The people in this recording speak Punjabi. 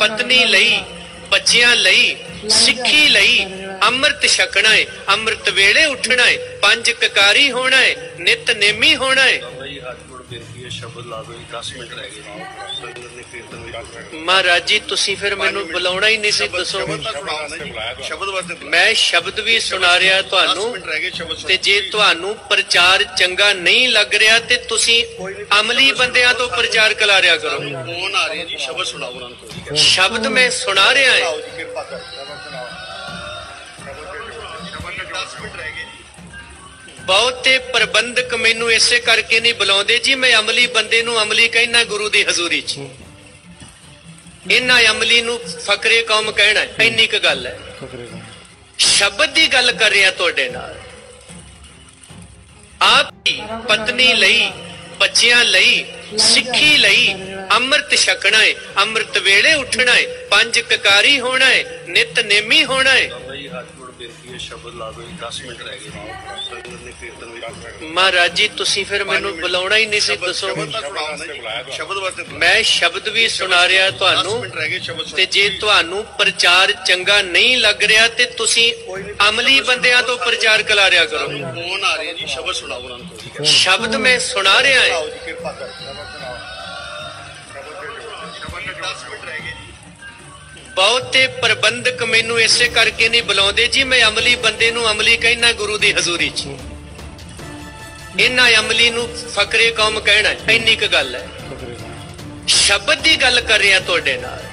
ਪਤਨੀ ਲਈ, ਬੱਚਿਆਂ ਲਈ, ਸਿੱਖੀ ਲਈ ਅੰਮ੍ਰਿਤ ਛਕਣਾ ਹੈ ਅੰਮ੍ਰਿਤ ਵੇਲੇ ਉੱਠਣਾ ਹੈ ਪੰਜ ਕਕਾਰੀ ਹੋਣਾ ਹੈ ਨਿਤ ਨੇਮੀ ਹੋਣਾ ਹੈ ਬਈ ਹੱਥ ਜੋੜ ਬੇਨਤੀ ਹੈ ਸ਼ਬਦ ਲਾ ਜੀ 10 ਮਿੰਟ ਰਹਿ ਗਏ ਸੰਗਤ ਨੇ ਕੀਰਤਨ ਵੀ ਮਹਾਰਾਜ ਜੀ ਤੁਸੀਂ ਫਿਰ ਮੈਨੂੰ ਬੁਲਾਉਣਾ ਹੀ ਨਹੀਂ ਸੀ ਦੱਸੋ। ਸ਼ਬਦ ਵਾਸਤੇ ਮੈਂ ਸ਼ਬਦ ਵੀ ਸੁਣਾ ਰਿਹਾ 10 ਤੁਹਾਨੂੰ ਮਿੰਟ ਰਹਿ ਗਏ ਸ਼ਬਦ ਤੇ ਜੇ ਤੁਹਾਨੂੰ ਪ੍ਰਚਾਰ ਚੰਗਾ ਨਹੀਂ ਲੱਗ ਰਿਹਾ ਤੇ ਤੁਸੀਂ ਅਮਲੀ ਬੰਦਿਆਂ ਤੋਂ ਪ੍ਰਚਾਰ ਕਲਾਰਿਆ ਕਰੋ। ਫੋਨ ਆ ਰਹੇ ਜੀ ਸ਼ਬਦ ਸੁਣਾਓ ਉਹਨਾਂ ਨੂੰ ਸ਼ਬਦ ਮੈਂ ਸੁਣਾ ਰਿਹਾ ਹਾਂ। ਸੁਣਾਓ ਜੀ ਕਿਰਪਾ ਕਰ ਸ਼ਬਦ ਸੁਣਾਓ ਸ਼ਬਦ 10 ਮਿੰਟ ਰਹਿ ਗਏ ਜੀ ਬਹੁਤੇ ਪ੍ਰਬੰਧਕ ਮੈਨੂੰ ਇਸੇ ਕਰਕੇ ਨਹੀਂ ਬੁਲਾਉਂਦੇ ਜੀ ਮੈਂ ਅਮਲੀ ਬੰਦੇ ਨੂੰ ਅਮਲੀ ਕਹਿਣਾ ਗੁਰੂ ਦੀ ਹਜ਼ੂਰੀ 'ਚ। ਇਹਨਾਂ ਅਮਲੀ ਨੂੰ ਫਕਰੇ ਕੌਮ ਕਹਿਣਾ। ਇੰਨੀ ਕੁ ਗੱਲ ਹੈ। ਸ਼ਬਦ ਦੀ ਗੱਲ ਕਰ ਰਿਹਾ ਤੁਹਾਡੇ ਨਾਲ। ਆਪ ਦੀ ਪਤਨੀ ਲਈ ਬੱਚਿਆਂ ਲਈ ਸਿੱਖੀ ਲਈ ਅੰਮ੍ਰਿਤ ਛਕਣਾ ਹੈ ਅੰਮ੍ਰਿਤ ਵੇਲੇ ਉੱਠਣਾ ਹੈ ਪੰਜ ਕਕਾਰੀ ਹੋਣਾ ਹੈ ਨਿਤ ਨੇਮੀ ਹੋਣਾ ਹੈ। ਬੇਨਤੀ ਹੈ ਸ਼ਬਦ ਲਾ ਦਿਓ ਜੀ 10 ਮਿੰਟ ਰਹਿ ਗਏ। ਸੰਗਤ ਨੇ ਕੀਰਤਨ ਵੀ ਮਹਾਰਾਜ ਜੀ ਤੁਸੀਂ ਫਿਰ ਮੈਨੂੰ ਬੁਲਾਉਣਾ ਹੀ ਨਹੀਂ ਸੀ ਦੱਸੋ। ਸ਼ਬਦ ਵਾਸਤੇ ਮੈਂ ਸ਼ਬਦ ਵੀ ਸੁਣਾ ਰਿਹਾ 10 ਤੁਹਾਨੂੰ ਮਿੰਟ ਰਹਿ ਗਏ ਸ਼ਬਦ ਤੇ ਜੇ ਤੁਹਾਨੂੰ ਪ੍ਰਚਾਰ ਚੰਗਾ ਨਹੀਂ ਲੱਗ ਰਿਹਾ ਤੇ ਤੁਸੀਂ ਅਮਲੀ ਬੰਦਿਆਂ ਤੋਂ ਪ੍ਰਚਾਰ ਕਲਾਰਿਆ ਕਰੋ। ਫੋਨ ਆ ਰਹੇ ਜੀ ਸ਼ਬਦ ਸੁਣਾਓ ਉਹਨਾਂ ਨੂੰ। ਸ਼ਬਦ ਮੈਂ ਸੁਣਾ ਰਿਹਾ ਹਾਂ। ਕਿਰਪਾ ਕਰ ਸ਼ਬਦ ਸੁਣਾਓ। ਸ਼ਬਦ 10 ਮਿੰਟ ਰਹਿ ਗਏ ਜੀ। ਬਹੁਤੇ ਪ੍ਰਬੰਧਕ ਮੈਨੂੰ ਇਸੇ ਕਰਕੇ ਨਹੀਂ ਬੁਲਾਉਂਦੇ ਜੀ ਮੈਂ ਅਮਲੀ ਬੰਦੇ ਨੂੰ ਅਮਲੀ ਕਹਿਣਾ ਗੁਰੂ ਦੀ ਹਜ਼ੂਰੀ 'ਚ ਇਹਨਾਂ ਅਮਲੀ ਨੂੰ ਫਕਰੇ ਕੌਮ ਕਹਿਣਾ। ਇੰਨੀ ਕੁ ਗੱਲ ਹੈ। ਸ਼ਬਦ ਦੀ ਗੱਲ ਕਰ ਰਿਹਾ ਤੁਹਾਡੇ ਨਾਲ।